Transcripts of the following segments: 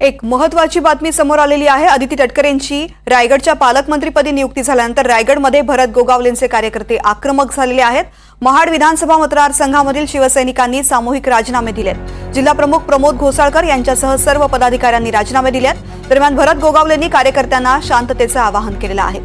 एक महत्वाची बातमी समोर आलेली आहे. अदिती तटकरेंची रायगडच्या पालकमंत्रीपदी नियुक्ती झाल्यानंतर रायगडमध्ये भरत गोगावलेंचे कार्यकर्ते आक्रमक झालेले आहेत. महाड विधानसभा मतदारसंघामधील शिवसैनिकांनी सामूहिक राजीनामे दिलेत. जिल्हाप्रमुख प्रमोद घोसाळकर यांच्यासह सर्व पदाधिकाऱ्यांनी राजीनामे दिलेत. दरम्यान भरत गोगावलेंनी कार्यकर्त्यांना शांततेचं आवाहन केलेलं आहे.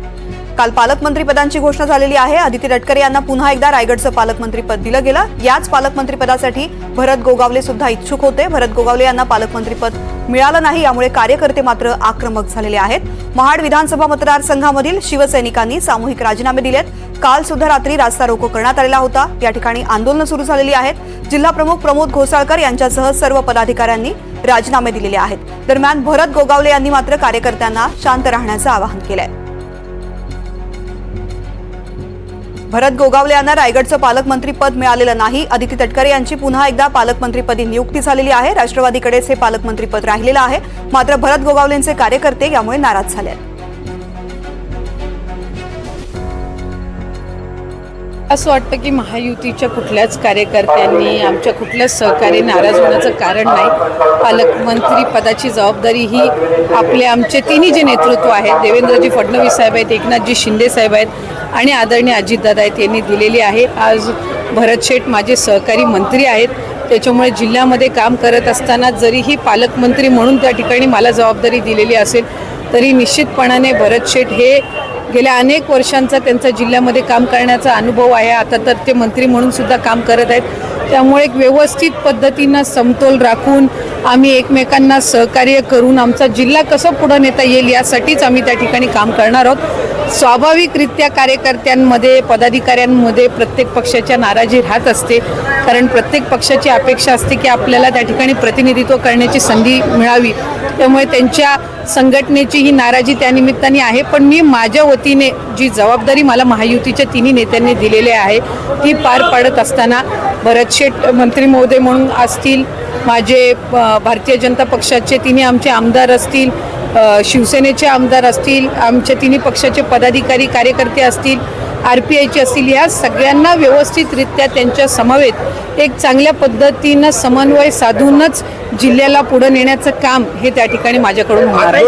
काल पालकमंत्रीपदांची घोषणा झालेली आहे. आदित्य तटकरे यांना पुन्हा एकदा रायगडचं पालकमंत्रीपद दिलं गेलं. याच पालकमंत्रीपदासाठी भरत गोगावले सुद्धा इच्छुक होते. भरत गोगावले यांना पालकमंत्रीपद मिळालं नाही यामुळे कार्यकर्ते मात्र आक्रमक झालेले आहेत. महाड विधानसभा मतदारसंघामधील शिवसैनिकांनी सामूहिक राजीनामे दिलेत. काल सुद्धा रात्री रास्ता रोको करण्यात आलेला होता. या ठिकाणी आंदोलनं सुरू झालेली आहेत. जिल्हाप्रमुख प्रमोद घोसाळकर यांच्यासह सर्व पदाधिकाऱ्यांनी राजीनामे दिलेले आहेत. दरम्यान भरत गोगावले यांनी मात्र कार्यकर्त्यांना शांत राहण्याचं आवाहन केलं आहे भरत गोगावले यांना रायगडचं पालकमंत्रीपद मिळालेलं नाही. अदिती तटकरे यांची पुन्हा एकदा पालकमंत्रीपदी नियुक्ती झालेली आहे. राष्ट्रवादीकडेच हे पालकमंत्रीपद राहिलेलं आहे. मात्र भरत गोगावलेंचे कार्यकर्ते यामुळे नाराज झाले आहेत. असं वाटतं की महायुतीच्या कुठल्याच कार्यकर्त्यांनी आमच्या कुठल्याच सहकारी नाराज होण्याचं कारण नाही. पालकमंत्री पदाची जबाबदारी ही आपले आमचे तिन्ही जे नेतृत्व आहेत देवेंद्रजी फडणवीस साहेब आहेत एकनाथजी शिंदे साहेब आहेत आणि आदरणीय अजितदादा आहेत यांनी दिलेली आहे. आज भरत शेठ माझे सहकारी मंत्री आहेत. त्याच्यामुळे जिल्ह्यामध्ये काम करत असताना जरीही पालकमंत्री म्हणून त्या ठिकाणी मला जबाबदारी दिलेली असेल तरी निश्चितपणाने भरत शेठ हे गेल्या अनेक वर्षांचा त्यांचा जिल्ह्यामध्ये काम करण्याचा अनुभव आहे. आता तर ते मंत्री म्हणून सुद्धा काम करत आहेत. त्यामुळे एक व्यवस्थित पद्धतीनं समतोल राखून आम्ही एकमेकांना सहकार्य करून आमचा जिल्हा कसं पुढं नेता येईल यासाठीच आम्ही त्या ठिकाणी काम करणार आहोत. स्वाभाविकरित्या कार्यकर्त्यांमध्ये पदाधिकाऱ्यांमध्ये प्रत्येक पक्षाच्या नाराजी राहत असते. कारण प्रत्येक पक्षाची अपेक्षा असते की आपल्याला त्या ठिकाणी प्रतिनिधित्व करण्याची संधी मिळावी. त्यामुळे त्यांच्या संघटनेची ही नाराजी त्यानिमित्ताने आहे. पण मी माझ्या वतीने जी जबाबदारी मला महायुतीच्या तिन्ही नेत्यांनी दिलेली आहे ती पार पाडत असताना भरत शेठ मंत्री महोदय म्हणून असतील माझे भारतीय जनता पक्षाचे तिन्ही आमचे आमदार असतील शिवसेनेचे आमदार असतील आमच्या तिन्ही पक्षाचे पदाधिकारी कार्यकर्ते असतील आर पी आयचे असतील या सगळ्यांना व्यवस्थितरित्या त्यांच्या समवेत एक चांगल्या पद्धतीनं समन्वय साधूनच जिल्ह्याला पुढं नेण्याचं काम हे त्या ठिकाणी माझ्याकडून होणार आहे.